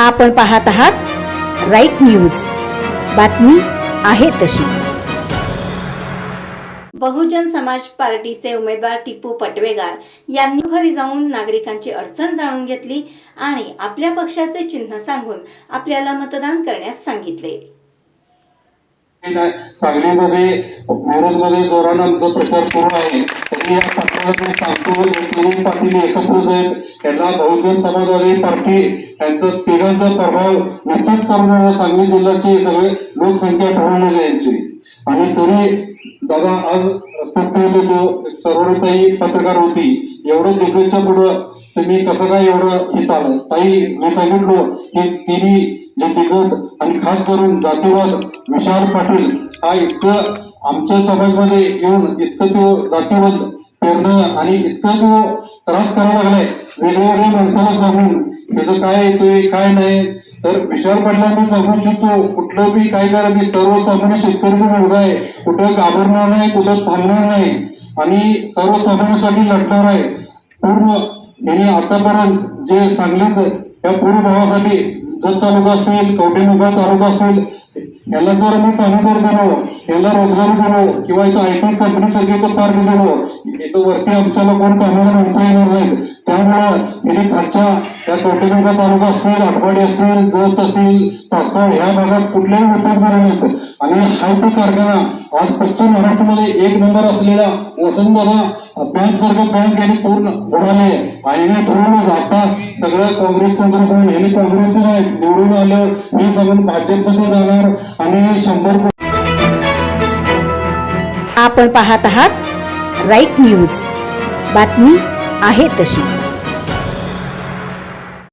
आपण पाहत आहात राईट न्यूज. बातमी आहे तशी. बहुजन समाज पार्टीचे उमेदवार टिपू पटवेगार यांनी घरी जाऊन नागरिकांची अडचण जाणून घेतली आणि आपल्या पक्षाचे चिन्ह सांगून आपल्याला मतदान करण्यास सांगितले. सांगलीमध्ये मिरजमध्ये जोरानं प्रचार सुरू आहे. तरी या पक्षाला मी सांगतो आहेत त्यांना बहुजन समाजवादी पार्टी यांचा तिघांचा प्रभाव निश्चित करून सांगली जिल्ह्याची सगळे लोकसंख्या ठरवण्यात यांची. आणि तरी दादा आज सत्य सर्वताई पत्रकार होती. एवढं दिग्गजच्या पुढं तुम्ही कसं काय एवढं हे आलं? ताई मी सांगितलो की तिन्ही जे दिग्गज आणि खास करून जातीवाद विशाल पाटील हा इतकं आमच्या समाजमध्ये येऊन इतकं तो जातीवाद पेरणं आणि इतकं तो त्रास करावा लागलाय वेगवेगळ्या माणसाला सांगून त्याचं काय येतोय काय नाही? तर विशाल पाटला सांगू शकतो कुठलं बी काय करा मी सर्वसामान्य शेतकऱ्याचा मुलगा आहे कुठं घाबरणार नाही कुठं थांबणार नाही आणि सर्वसामान्यासाठी लढणार आहे. पूर्ण यांनी आतापर्यंत जे सांगलीत या पूर्ण भागासाठी जत तालुका असेल कवटेमुखा तालुका असेल याला जर आम्ही पाणी दिलो याला रोजगार दिलो किंवा इथं आय टी कंपनी सारखी इथं पार्क दिलो इथं वरती आमच्याला कोण कामाला माणसं येणार नाहीत. त्यामुळं त्यांनी खालच्या या कवटेमुखा तालुका असेल आठवाडी असेल जत असेल तासगाव ह्या भागात कुठल्याही उद्योग झाले नाहीत आणि हायटेक कारखाना आज पश्चिम महाराष्ट्रामध्ये एक नंबर असलेला वसंतदादा बँक सारखं बँक यांनी पूर्ण बुडाले आणि हे ठरवून आता सगळं काँग्रेस काँग्रेस म्हणून काँग्रेस नाही निवडून आलं हे सगळं भाजपमध्ये जाणार आणि शंभर आपण पाहत आहात राईट न्यूज. बातमी आहे तशी.